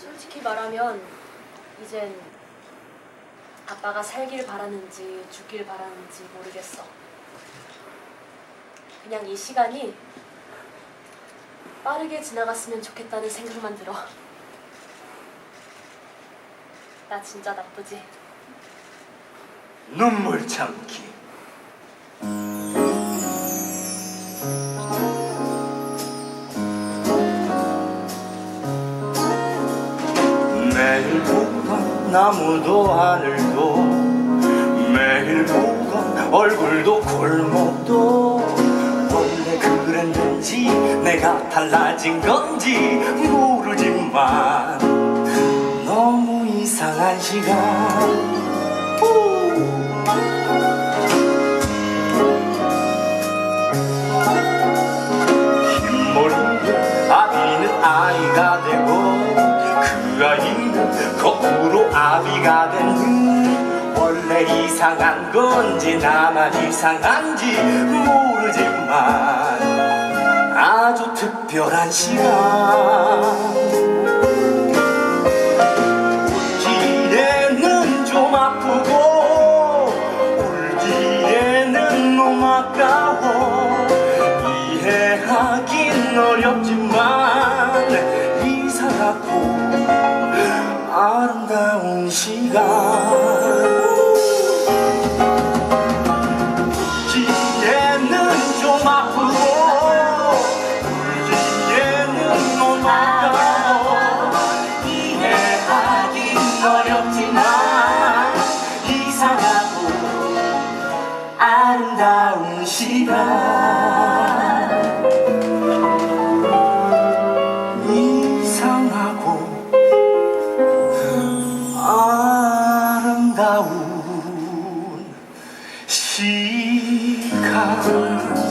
솔직히 말하면 이젠 아빠가 살길 바라는지 죽길 바라는지 모르겠어. 그냥 이 시간이 빠르게 지나갔으면 좋겠다는 생각만 들어. 나 진짜 나쁘지? 눈물 참기 매일 보던 나무도 하늘도 매일 보던 얼굴도 골목도. 원래 그랬는지 내가 달라진 건지 모르지만 너무 이상한 시간. 아이가 그 아이는 거꾸로 아비가 된 원래 이상한 건지 나만 이상한지 모르지만 아주 특별한 시간 울기에는 좀 아프고 울기에는 너무 아까워 이해하긴 어렵지만 이상하고 시간 울기에는 좀 아프고 울기에는 너무 아까워 이해하긴 어렵지만 이상하고 아름다운 시간 아름다운 시간